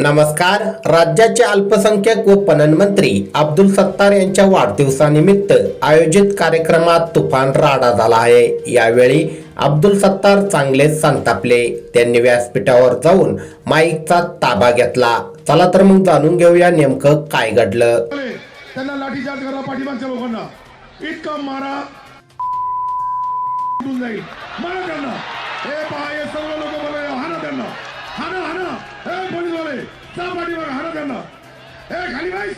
नमस्कार. राज्याचे अल्पसंख्याक व पणन मंत्री अब्दुल सत्तार यांच्या वाढदिवसानिमित्त आयोजित कार्यक्रमात तुफान राडा झाला आहे. यावेळी अब्दुल सत्तार चांगलेच संतापले. त्यांनी व्यासपीठावर जाऊन माईकचा ताबा घेतला. चला तर मग जाणून घेऊया नेमकं काय घडलं. त्यांना लाठीचार्ज करा पाठीमागच्या लोकांना. इतका मारा. जाईल. मारा त्यांना. हे पहा हे सर्व लोक हे खाली बाईस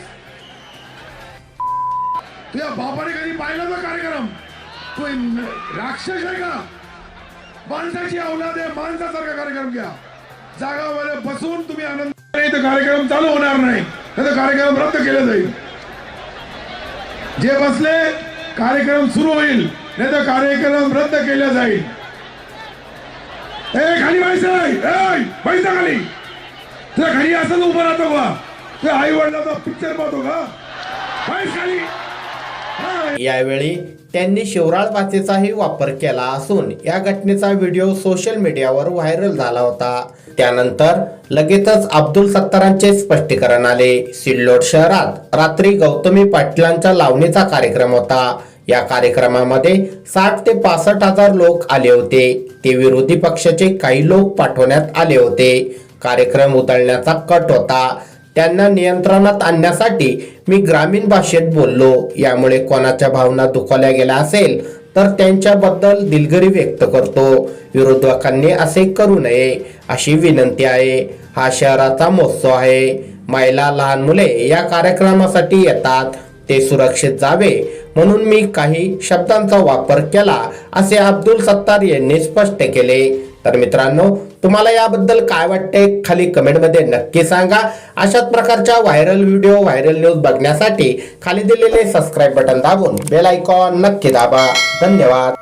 तुझ्या बापाने कधी पाहिला का कार्यक्रम. तू राक्षस आहे का? माणसाची औलाद आहे माणसासारखा कार्यक्रम घ्या. जागावर बसून तुम्ही आनंद नाही तर कार्यक्रम चालू होणार नाही. तर कार्यक्रम रद्द केला जाईल. जे बसले कार्यक्रम सुरू होईल. नाही तर कार्यक्रम रद्द केला जाईल. ए खाली व्हायचं पैसा खाली. तुला खाली असंच उभं राहतो बा आई वडिलाचा पिक्चर पाहतो का? यावेळी त्यांनी शिवराळ भाषेचाही वापर केला असून या घटनेचा व्हिडिओ सोशल मीडियावर व्हायरल झाला होता. त्यानंतर लगेचच अब्दुल सत्तारांचे स्पष्टीकरण आले. सिल्लोड शहरात रात्री गौतमी पाटलांच्या लावणीचा कार्यक्रम होता. या कार्यक्रमामध्ये साठ ते पासष्ट हजार लोक आले होते. ते विरोधी पक्षाचे काही लोक पाठवण्यात आले होते. कार्यक्रम उधळण्याचा कट होता. त्यांना नियंत्रणात आणण्यासाठी मी ग्रामीण भाषेत बोललो. यामुळे कोणाच्या भावना दुखावल्या गेल्या असेल तर त्यांच्याबद्दल दिलगिरी व्यक्त करतो. विरोधकांनी असे करू नये अशी विनंती आहे. हा शहराचा महोत्सव आहे. महिला लहान मुले या कार्यक्रमासाठी येतात. ते सुरक्षित जावे म्हणून मी काही शब्दांचा वापर केला असे अब्दुल सत्तार यांनी स्पष्ट केले. तर मित्रांनो तुम्हाला याबद्दल काय वाटते खाली कमेंटमध्ये नक्की सांगा. अशाच प्रकारच्या व्हायरल व्हिडिओ व्हायरल न्यूज बघण्यासाठी खाली दिलेले सबस्क्राईब बटन दाबून बेल आयकॉन नक्की दाबा. धन्यवाद.